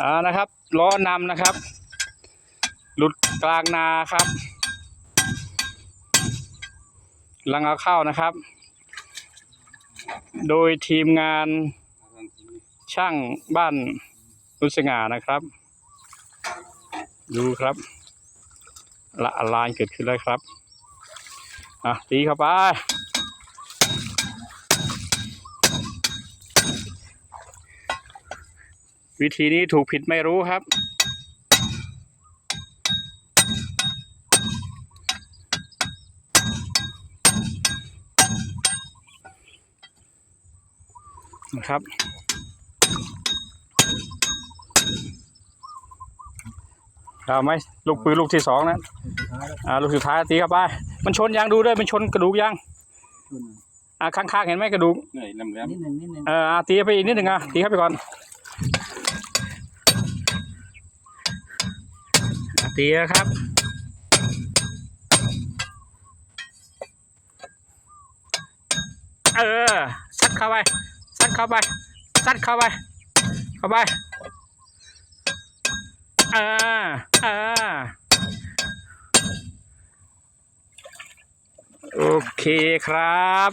อ่านะครับล้อนำนะครับ หลุดกลางนาครับลังเอาเข้านะครับ โดยทีมงานช่างบ้านรุสง่านะครับ ดูครับ ละลายเกิดขึ้นแล้วครับอะตีเข้าไป วิธีนี้ถูกผิดไม่รู้ครับ นะครับเอาไหมลูกปืนลูกที่สองนั้นอ่าลูกสุดท้ายตีเข้าไป มันชนยางดูด้วยมันชนกระดูกยางอ่าข้างๆเห็นไหมกระดูกเหนื่อยลำแหลมนิดหนึ่งนิดหนึ่งเอออะตีไปอีกนิดหนึ่งอะตีเข้าไปก่อน อะตีนะครับ เออซัดเข้าไปซัดเข้าไปซัดเข้าไป เข้าไปเออเออโอเคครับ